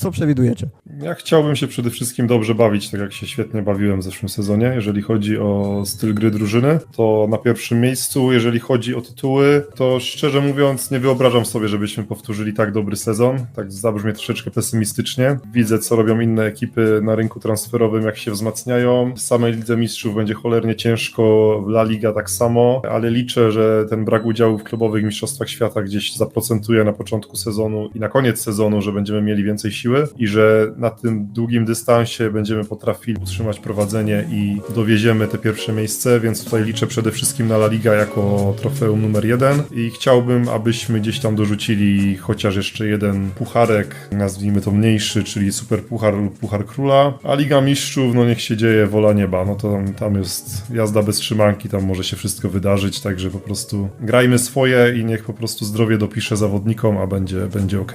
Co przewidujecie? Ja chciałbym się przede wszystkim dobrze bawić, tak jak się świetnie bawiłem w zeszłym sezonie. Jeżeli chodzi o styl gry drużyny, to na pierwszym miejscu. Jeżeli chodzi o tytuły, to szczerze mówiąc nie wyobrażam sobie, żebyśmy powtórzyli tak dobry sezon. Tak zabrzmie troszeczkę pesymistycznie. Widzę, co robią inne ekipy na rynku transferowym, jak się wzmacniają. W samej Lidze Mistrzów będzie cholernie ciężko, La Liga tak samo, ale liczę, że ten brak udziału w klubowych mistrzostwach świata gdzieś zaprocentuje na początku sezonu i na koniec sezonu, że będziemy mieli więcej siły i że na tym długim dystansie będziemy potrafili utrzymać prowadzenie i dowieziemy te pierwsze miejsce, więc tutaj liczę przede wszystkim na La Liga jako trofeum numer jeden. I chciałbym, abyśmy gdzieś tam dorzucili chociaż jeszcze jeden pucharek, nazwijmy to mniejszy, czyli Super Puchar lub Puchar Króla, a Liga Mistrzów, no niech się dzieje wola nieba, no to tam, tam jest jazda bez trzymanki, tam może się wszystko wydarzyć, także po prostu grajmy swoje i niech po prostu zdrowie dopisze zawodnikom, a będzie, będzie ok.